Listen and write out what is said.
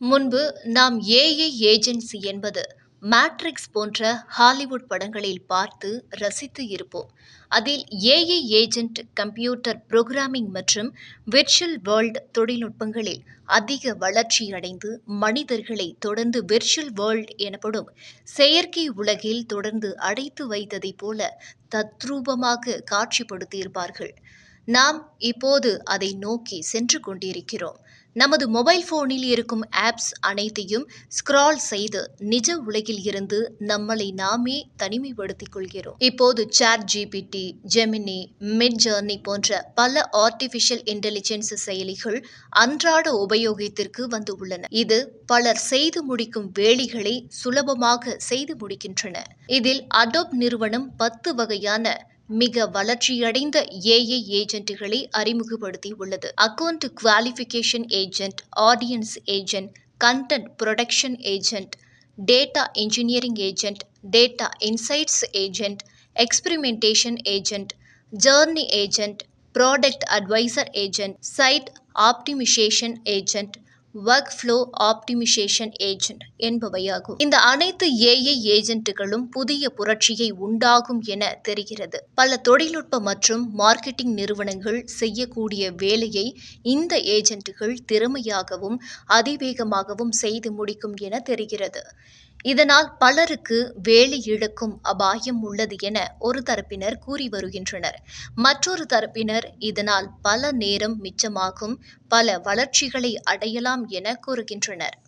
முன்பு நாம் AI agency என்பது மேட்ரிக்ஸ் போன்ற ஹாலிவுட் படங்களில் பார்த்து ரசித்து இருப்போம். அதில் ஏஐ ஏஜென்ட் கம்ப்யூட்டர் புரோகிராமிங் மற்றும் விர்ச்சுவல் வேர்ல்ட் தொழில்நுட்பங்களில் அதிக வளர்ச்சியடைந்து மனிதர்களை தொடர்ந்து விர்ச்சுவல் வேர்ல்ட் எனப்படும் செயற்கை உலகில் தொடர்ந்து அடைத்து வைத்ததைப் போல தத்ரூபமாக காட்சிப்படுத்தியிருப்பார்கள். நாம் இப்போது அதை நோக்கி சென்று கொண்டிருக்கிறோம். நமது மொபைல் போனில் இருக்கும் ஆப்ஸ் அனைத்தையும் ஸ்க்ரால் செய்து நிஜ உலகில் இருந்து நம்மளை நாமே தனிமைப்படுத்திக் கொள்கிறோம். இப்போது chat GPT Gemini Midjourney போன்ற பல ஆர்டிஃபிஷியல் இன்டெலிஜென்ஸ் செயலிகள் அன்றாட உபயோகத்திற்கு வந்து உள்ளன. இது பலர் செய்து முடிக்கும் வேலைகளை சுலபமாக செய்து முடிக்கின்றன. இதில் அடோப் நிறுவனம் பத்து வகையான மிக வளர்ச்சியடைந்த ஏஐ ஏஜென்ட்டுகளை அறிமுகப்படுத்தி உள்ளது account qualification agent audience agent content production agent data engineering agent data insights agent experimentation agent journey agent product advisor agent site optimisation agent workflow optimisation agent என்பவையாகும். இந்த அனைத்து ஏஐ ஏஜென்ட்டுகளும் புதிய புரட்சியை உண்டாகும் என தெரிகிறது. பல தொழில்நுட்ப மற்றும் மார்க்கெட்டிங் நிறுவனங்கள் செய்யக்கூடிய வேலையை இந்த ஏஜென்ட்டுகள் திறமையாகவும் அதிவேகமாகவும் செய்து முடிக்கும் என தெரிகிறது. இதனால் பலருக்கு வேலை இழக்கும் அபாயம் உள்ளது என ஒரு தரப்பினர் கூறி வருகின்றனர். மற்றொரு தரப்பினர் இதனால் பல நேரம் மிச்சமாகும் பல வளர்ச்சிகளை அடையலாம் என கூறுகின்றனர்.